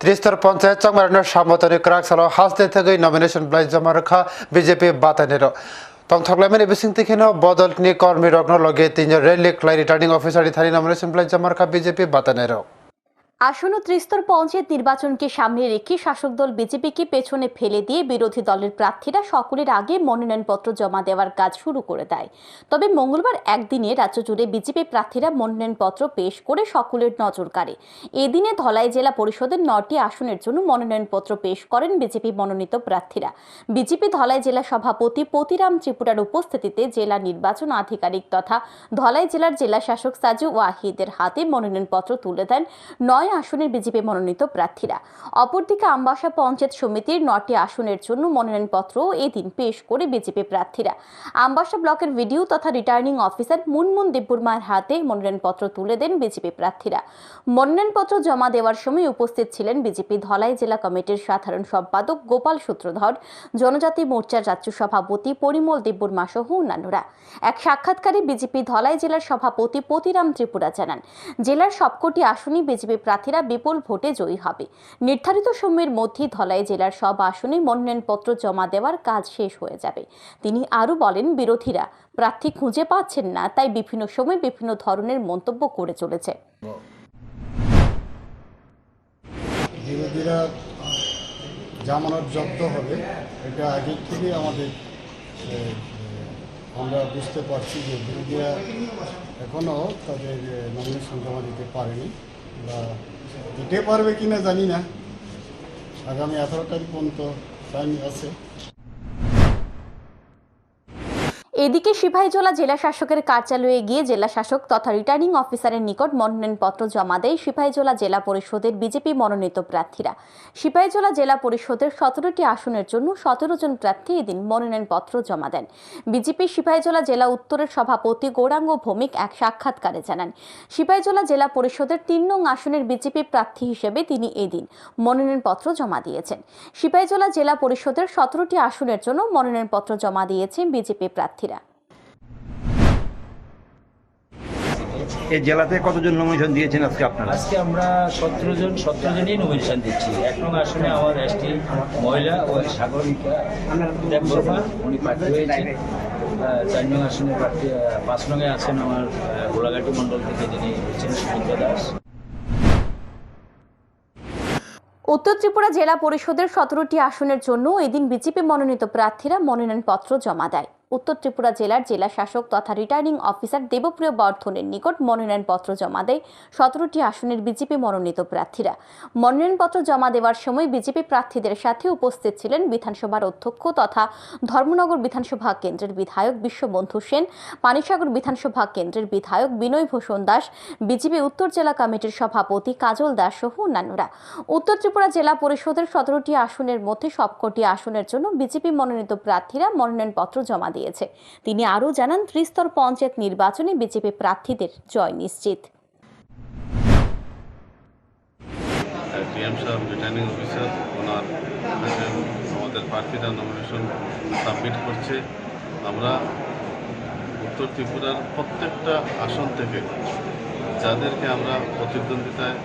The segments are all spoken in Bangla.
ত্রিস্তর পঞ্চায়েত চাংমারানোর ক্রাক সালো হাসতে থেকে নমিনেশন ব্লাইজ জমা রাখা বিজেপি বাতানের তংথকলাইমেন এবিসিং তিখিনো বদল নিয়ে কর্মী রগ্ন লগে তিনজন রেলি ক্লাই রিটার্নিং অফিসার থানি নমিনেশন ব্লাইজ জমা রাখা বিজেপি বাতানের আসন্ন ত্রিস্তর পঞ্চায়েত নির্বাচনকে সামনে রেখে শাসক দল বিজেপিকে পেছনে ফেলে দিয়ে বিরোধী দলের প্রার্থীরা সকলের আগে মনোনয়নপত্র জমা দেওয়ার কাজ শুরু করে দেয়। তবে মঙ্গলবার একদিনে রাজ্য জুড়ে বিজেপি প্রার্থীরা মনোনয়নপত্র পেশ করে সকলের নজর কাড়ে। এদিনে ধলাই জেলা পরিষদের নটি আসনের জন্য মনোনয়নপত্র পেশ করেন বিজেপি মনোনীত প্রার্থীরা। বিজেপি ধলাই জেলা সভাপতি পতিরাম ত্রিপুরার উপস্থিতিতে জেলা নির্বাচন আধিকারিক তথা ধলাই জেলার জেলা শাসক সাজু ওয়াহিদের হাতে মনোনয়নপত্র তুলে দেন। নয় আসনের বিজেপি মনোনীত প্রার্থীরা। অপরদিকে আমবাসা পঞ্চায়েত সমিতির নটি আসনের জন্য মনোনয়নপত্র এদিন পেশ করে বিজেপি প্রার্থীরা। আমবাসা ব্লকের ভিডিও তথা রিটার্নিং অফিসার মুনমুন দেববর্মার হাতে মনোনয়নপত্র তুলে দেন বিজেপি প্রার্থীরা। মনোনয়নপত্র জমা দেওয়ার সময় উপস্থিত ছিলেন বিজেপি ধলাই জেলা কমিটির সাধারণ সম্পাদক গোপাল সূত্রধর, জনজাতি মোর্চার রাজ্য সভাপতি পরিমল দেববর্মা সহ অন্যান্যরা। এক সাক্ষাৎকারে বিজেপি ধলাই জেলার সভাপতি পতিরাম ত্রিপুরা জানান, জেলার সবকটি আসনই বিজেপি প্রার্থীরা বিপুল ভোটে জয়ী হবে। নির্ধারিত সময়ের মধ্যে ধলাই জেলার সব আসনে মনোনয়নপত্র জমা দেওয়ার কাজ শেষ হয়ে যাবে। তিনি আরও বলেন, বিরোধীরা প্রার্থী খুঁজে পাচ্ছেন না, তাই বিভিন্ন সময় বিভিন্ন ধরনের মন্তব্য করে চলেছে। বিরোধীরা জামানত জব্দ হবে, এটা আগের থেকে আমাদের আমরা বুঝতে পারছি যে বিরোধীরা এখনও তাদের নমিনেশন জমা দিতে পারেনি বা দিতে পারবে কিনা জানি না। আগামী আঠারো তারিখ পর্যন্ত টাইম আছে। এদিকে সিপাহীজলা জেলা শাসকের কার্যালয়ে গিয়ে জেলা শাসক তথা রিটার্নিং অফিসারের নিকট মনোনয়নপত্র জমা দেয় সিপাহীজলা জেলা পরিষদের বিজেপি মনোনীত প্রার্থীরা। সিপাহীজলা জেলা পরিষদের সতেরোটি আসনের জন্য সতেরো জন প্রার্থী এদিন মনোনয়নপত্র জমা দেন। বিজেপি সিপাহীজলা জেলা উত্তরের সভাপতি গৌরাঙ্গ ভৌমিক এক সাক্ষাৎকারে জানান, সিপাহীজলা জেলা পরিষদের তিন নং আসনের বিজেপি প্রার্থী হিসেবে তিনি এদিন মনোনয়নপত্র জমা দিয়েছেন। সিপাহীজলা জেলা পরিষদের সতেরোটি আসনের জন্য মনোনয়নপত্র জমা দিয়েছেন বিজেপি প্রার্থীরা। এই জেলাতে কতজন নমিনেশন দিয়েছেন আজকে আপনারা? আজকে আমরা সতেরো জন সতেরো জনই নমিনেশন দিচ্ছি। এক নং আসনে আমার এসটি মহিলা ও সাগরিকা দেববর্মা উনি প্রার্থী হয়েছেন। চার নং আসনে প্রার্থী পাঁচ নঙে আছেন আমার গোলাঘাটি মণ্ডল থেকে যিনি হয়েছেন সুমিত্রা দাস। উত্তর ত্রিপুরা জেলা পরিষদের সতেরোটি আসনের জন্য এদিন বিজেপি মনোনীত প্রার্থীরা মনোনয়নপত্র জমা দেয়। উত্তর ত্রিপুরা জেলার জেলা শাসক তথা রিটার্নিং অফিসার দেবপ্রিয় বর্ধনের নিকট মনোনয়নপত্র জমা দেয় সতেরোটি আসনের বিজেপি মনোনীত প্রার্থীরা। মনোনয়নপত্র জমা দেওয়ার সময় বিজেপি প্রার্থীদের সাথে উপস্থিত ছিলেন বিধানসভার অধ্যক্ষ তথা ধর্মনগর বিধানসভা কেন্দ্রের বিধায়ক বিশ্ববন্ধু সেন, পানিসাগর বিধানসভা কেন্দ্রের বিধায়ক বিনয় ভূষণ দাস, বিজেপি উত্তর জেলা কমিটির সভাপতি কাজল দাস সহ অন্যান্যরা। উত্তর ত্রিপুরা জেলা পরিষদের সতেরোটি আসনের মধ্যে সবকটি আসনের জন্য বিজেপি মনোনীত প্রার্থীরা মনোনয়নপত্র জমা দিয়েছে। তিনি আরও জানান, ত্রিস্তর পঞ্চায়েত নির্বাচনে বিজেপি প্রার্থীদের জয় নিশ্চিত। ডিএম সাহেব রিটার্নিং অফিসার ওনার আমাদের প্রার্থীরা নমিনেশন সাবমিট করছে। আমরা উত্তর ত্রিপুরার প্রত্যেকটা আসন থেকে যাদেরকে আমরা প্রতিদ্বন্দ্বিতায়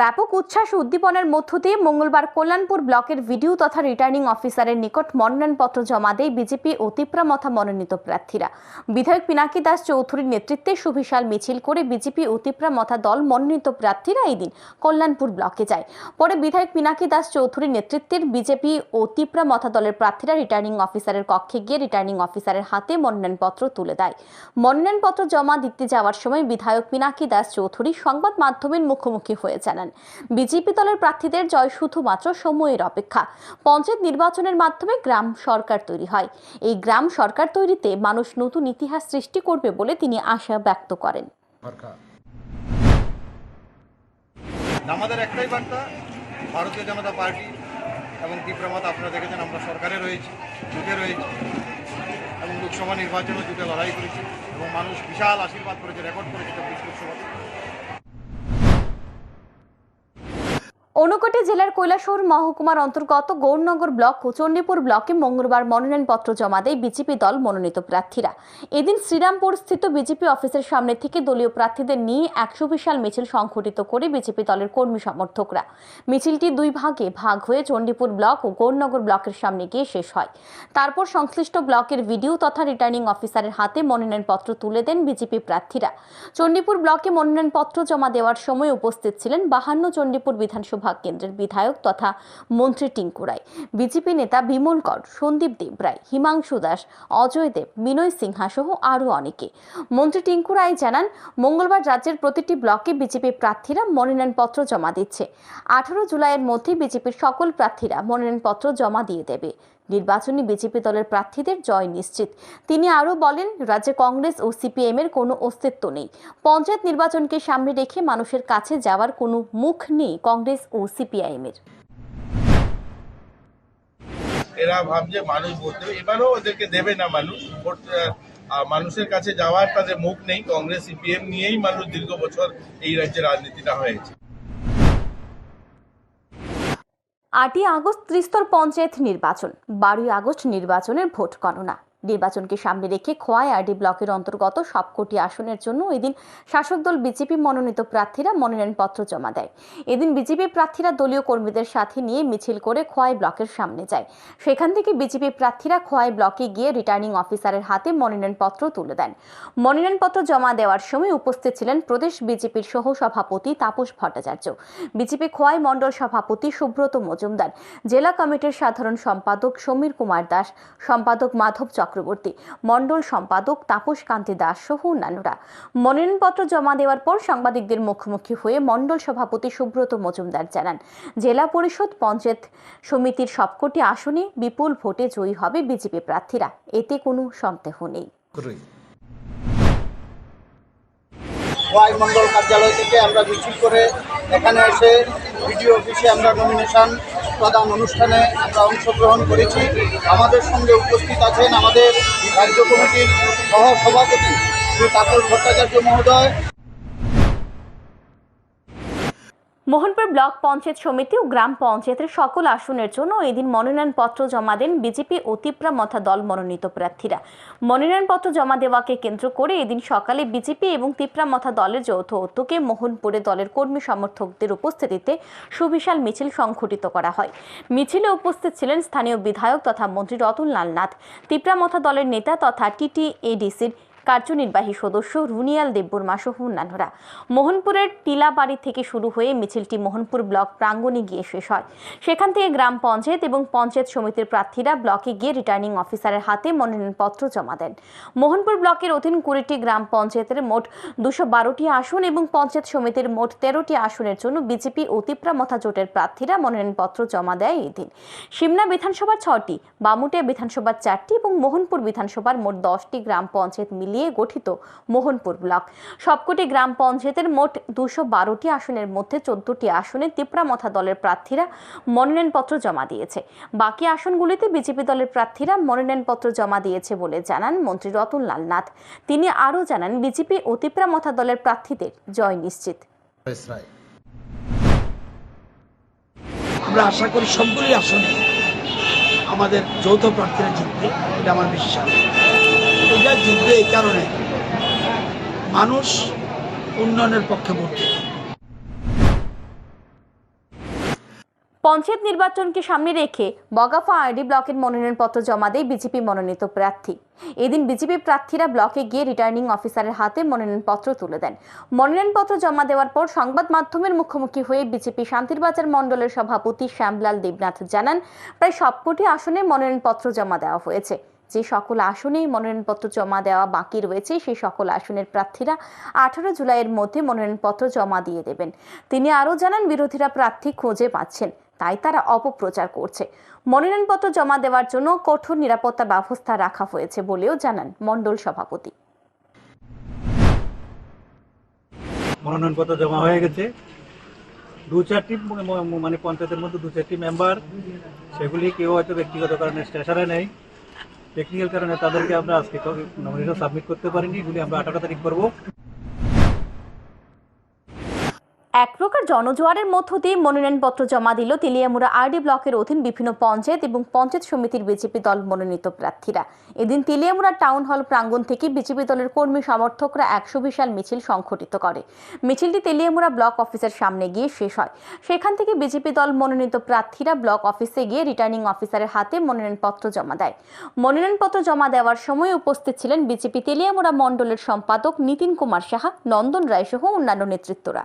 ব্যাপক উচ্ছ্বাস উদ্দীপনার মধ্য দিয়ে মঙ্গলবার কল্যাণপুর ব্লকের ভিডিও তথা রিটার্নিং অফিসারের নিকট মনোনয়নপত্র জমা দেয় বিজেপি ও তিপ্রামথা মনোনীত প্রার্থীরা। বিধায়ক পিনাকি দাস চৌধুরীর নেতৃত্বে সুবিশাল মিছিল করে বিজেপি ও তিপ্রামথা দল মনোনীত প্রার্থীরা এই দিন কল্যাণপুর ব্লকে যায়। পরে বিধায়ক পিনাকি দাস চৌধুরীর নেতৃত্বের বিজেপি ও তিপ্রামথা দলের প্রার্থীরা রিটার্নিং অফিসারের কক্ষে গিয়ে রিটার্নিং অফিসারের হাতে মনোনয়নপত্র তুলে দেয়। মনোনয়নপত্র জমা দিতে যাওয়ার সময় বিধায়ক পিনাকি দাস চৌধুরী সংবাদ মাধ্যমের মুখোমুখি হয়ে জানান। বিজেপি দলের প্রার্থীদের জয় শুধুমাত্র সময়ের অপেক্ষা। পঞ্চায়েত নির্বাচনের মাধ্যমে গ্রাম সরকার তৈরি হয়। এই গ্রাম সরকার তৈরিতে মানুষ নতুন ইতিহাস সৃষ্টি করবে বলে তিনি আশা ব্যক্ত করেন। আমাদের একটাই বার্তা, ভারতীয় জনতা পার্টি এবং তীব্রমত আপনারা দেখেছেন আমরা সরকারে রয়েছি, জুটে রয়েছি এবং লোকসভা নির্বাচনও জুটে লড়াই করেছি এবং মানুষ বিশাল আশীর্বাদ করেছে, রেকর্ড করেছে চব্বিশ লোকসভা জেলার কৈলাসহর মহকুমার অন্তর্গত গৌরনগর ব্লক ও চণ্ডীপুর ব্লকে মঙ্গলবার মনোনয়নপত্র জমা দেয় বিজেপি দল মনোনীত প্রার্থীরা। এদিন শ্রীরামপুর স্থিত বিজেপি অফিসের সামনে থেকে দলীয় প্রার্থীদের নিয়ে একশো বিশাল মিছিল সংঘটিত করে বিজেপি দলের কর্মী সমর্থকরা। মিছিলটি দুই ভাগে ভাগ হয়ে চণ্ডীপুর ব্লক ও গৌরনগর ব্লকের সামনে গিয়ে শেষ হয়। তারপর সংশ্লিষ্ট ব্লকের ভিডিও তথা রিটার্নিং অফিসারের হাতে মনোনয়নপত্র তুলে দেন বিজেপি প্রার্থীরা। চণ্ডীপুর ব্লকে মনোনয়নপত্র জমা দেওয়ার সময় উপস্থিত ছিলেন বাহান্ন চণ্ডীপুর বিধানসভা কেন্দ্রের বিধায়ক তথা মন্ত্রী টিঙ্কু রায়। বিজেপি নেতা বিমল কর, সন্দীপ দেব রায় হিমাংশু দাস, অজয় দেব, বিনয় সিনহা সহ আরও অনেকে। মন্ত্রী টিঙ্কু রায় জানান, মঙ্গলবার রাজ্যের প্রতিটি ব্লকে বিজেপি প্রার্থীরা মনোনয়নপত্র জমা দিচ্ছে। আঠারো জুলাইয়ের মধ্যে বিজেপির সকল প্রার্থীরা মনোনয়নপত্র জমা দিয়ে দেবে। নির্বাচনী বিজেপি দলের প্রার্থীদের জয় নিশ্চিত। তিনি আরও বলেন, রাজ্যে কংগ্রেস ও সিপিএম এর কোনো অস্তিত্ব নেই। পঞ্চায়েত নির্বাচনকে সামনে রেখে মানুষের কাছে যাওয়ার কোনো মুখ নেই কংগ্রেস ও সিপিআইএম এর ভাবছে মানুষ ভোট দেবে এবারও ওদেরকে দেবে না মানুষ। ভোট মানুষের কাছে যাওয়ার তাদের মুখ নেই। কংগ্রেস, সিপিএম নিয়েই মানুষ দীর্ঘ বছর এই রাজ্যে রাজনীতিটা হয়েছে। আটই আগস্ট ত্রিস্তর পঞ্চায়েত নির্বাচন বারোই আগস্ট নির্বাচনের ভোট গণনা। নির্বাচনকে সামনে রেখে খোয়াই আরডি ব্লকের অন্তর্গত সবকটি আসনের জন্য এদিন শাসক দল বিজেপি মনোনীত প্রার্থীরা মনোনয়নপত্র জমা দেয়। এদিন বিজেপি প্রার্থীরা দলীয় কর্মীদের সাথে নিয়ে মিছিল করে খোয়াই ব্লকের সামনে যায়। সেখান থেকে বিজেপি প্রার্থীরা খোয়াই ব্লকে গিয়ে রিটার্নিং অফিসারের হাতে মনোনয়নপত্র তুলে দেন। মনোনয়নপত্র জমা দেওয়ার সময় উপস্থিত ছিলেন প্রদেশ বিজেপির সহ সভাপতি তাপস ভট্টাচার্য। বিজেপি খোয়াই মণ্ডল সভাপতি সুব্রত মজুমদার, জেলা কমিটির সাধারণ সম্পাদক সমীর কুমার দাস, সম্পাদক মাধব চক্রবর্তী, মণ্ডল সম্পাদক তাপস কান্তি দাস সহ অন্যান্যরা। মনোনয়নপত্র জমা দেওয়ার পর সাংবাদিকদের মুখোমুখি হয়ে মণ্ডল সভাপতি সুব্রত মজুমদার জানান, জেলা পরিষদ, পঞ্চায়েত সমিতির সবকটি আসনে বিপুল ভোটে জয়ী হবে বিজেপি প্রার্থীরা। এতে কোনো সন্দেহ নেই। ওয়াই মন্ডল কার্যালয় থেকে আমরা মিছিল করে এখানে এসে ভিডিও অফিসে আমরা নমিনেশন প্রদান অনুষ্ঠানে আমরা অংশগ্রহণ করেছি। আমাদের সঙ্গে উপস্থিত আছেন আমাদের রাজ্য কমিটির সহ সভাপতি শ্রী তাপস ভট্টাচার্য মহোদয়। মোহনপুর ব্লক পঞ্চায়েত সমিতি ও গ্রাম পঞ্চায়েতের সকল আসনের জন্য এদিন মনোনয়নপত্র জমা দেন বিজেপি ও তিপ্রা মথা দল মনোনীত প্রার্থীরা। মনোনয়নপত্র জমা দেওয়াকে কেন্দ্র করে এদিন সকালে বিজেপি এবং তিপ্রা মথা দলের যৌথ উদ্যোগে মোহনপুরে দলের কর্মী সমর্থকদের উপস্থিতিতে সুবিশাল মিছিল সংঘটিত করা হয়। মিছিলে উপস্থিত ছিলেন স্থানীয় বিধায়ক তথা মন্ত্রী রতনলাল নাথ। তিপ্রা মথা দলের নেতা তথা টিটিএডিসির কার্যনির্বাহী সদস্য রুনিয়াল দেববর্মা সহ অন্যান্যরা। মোহনপুরের টিলাবাড়ি থেকে শুরু হয়ে মিছিলটি মোহনপুর ব্লক প্রাঙ্গণে গিয়ে শেষ হয়। সেখান থেকে গ্রাম পঞ্চায়েত এবং পঞ্চায়েত সমিতির প্রার্থীরা ব্লকে গিয়ে রিটার্নিং অফিসারের হাতে মনোনয়নপত্র জমা দেন। মোহনপুর ব্লকের অধীন কুড়িটি গ্রাম পঞ্চায়েতের মোট দুশো বারোটি আসন এবং পঞ্চায়েত সমিতির মোট তেরোটি আসনের জন্য বিজেপি ও তিপ্রামথা জোটের প্রার্থীরা মনোনয়নপত্র জমা দেয় এই দিন। সিমনা বিধানসভার ছটি, বামুটিয়া বিধানসভার চারটি এবং মোহনপুর বিধানসভার মোট দশটি গ্রাম পঞ্চায়েত মিলিয়ে গঠিত মোহনপুর ব্লক। সবকটি গ্রাম পঞ্চায়েতের মোট দুশো বারোটি আসনের মধ্যে চোদ্দটি আসনে তিপ্রামথা দলের প্রার্থীরা মনোনয়নপত্র জমা দিয়েছে। বাকি আসনগুলিতে বিজেপি দলের প্রার্থীরা মনোনয়নপত্র জমা দিয়েছে বলে জানান মন্ত্রী রতনলাল নাথ। তিনি আরও জানান, বিজেপি ও তিপ্রামথা দলের প্রার্থীদের জয় নিশ্চিত। আমরা আশা করি সবগুলি আসনে আমাদের যৌথ প্রার্থীরা জিতবে, এটা আমার বিশ্বাস। এটা জিতবে এই কারণে মানুষ উন্নয়নের পক্ষে ভোট পঞ্চায়েত নির্বাচনকে সামনে রেখে বগাফা আরডি ব্লকের মনোনয়নপত্র জমা দেয় বিজেপি মনোনীত প্রার্থী। এদিন বিজেপি প্রার্থীরা ব্লকে গিয়ে রিটার্নিং অফিসারের হাতে মনোনয়নপত্র তুলে দেন। মনোনয়নপত্র জমা দেওয়ার পর সংবাদ মাধ্যমের মুখোমুখি হয়ে বিজেপি শান্তিরবাজার মণ্ডলের সভাপতি শ্যামলাল দেবনাথ জানান, প্রায় সবকটি আসনে মনোনয়নপত্র জমা দেওয়া হয়েছে। যে সকল আসনেই মনোনয়নপত্র জমা দেওয়া বাকি রয়েছে, সেই সকল আসনের প্রার্থীরা আঠারো জুলাইয়ের মধ্যে মনোনয়নপত্র জমা দিয়ে দেবেন। তিনি আরও জানান, বিরোধীরা প্রার্থী খুঁজে পাচ্ছেন, তাই তারা অপপ্রচার করছে। মনোনয়নপত্র জমা দেওয়ার জন্য কঠোর নিরাপত্তা ব্যবস্থা রাখা হয়েছে বলেও জানান মণ্ডল সভাপতি। মনোনয়নপত্র জমা হয়ে গেছে। দু চারটি মানে পঞ্চায়েতের মধ্যে দু চারটি মেম্বার সেগুলি কেউ হয়তো ব্যক্তিগত কারণে স্টেশনে নেই। টেকনিক্যাল কারণে তাদেরকে আমরা আজকে নমিনেশন সাবমিট করতে পারিনি এগুলি আমরা আঠারো তারিখ করব। এক প্রকার জনজোয়ারের মধ্য দিয়ে মনোনয়নপত্র জমা দিল তেলিয়ামুড়া আরডি ব্লকের অধীন বিভিন্ন পঞ্চায়েত এবং পঞ্চায়েত সমিতির বিজেপি দল মনোনীত প্রার্থীরা। এদিন তেলিয়ামুড়া টাউন হল প্রাঙ্গণ থেকে বিজেপি দলের কর্মী সমর্থকরা একশো বিশাল মিছিল সংঘটিত করে। মিছিলটি তেলিয়ামুড়া ব্লক অফিসের সামনে গিয়ে শেষ হয়। সেখান থেকে বিজেপি দল মনোনীত প্রার্থীরা ব্লক অফিসে গিয়ে রিটার্নিং অফিসারের হাতে মনোনয়নপত্র জমা দেয়। মনোনয়নপত্র জমা দেওয়ার সময় উপস্থিত ছিলেন বিজেপি তেলিয়ামুড়া মণ্ডলের সম্পাদক নীতিন কুমার সাহা, নন্দন রায় সহ অন্যান্য নেতৃত্বরা।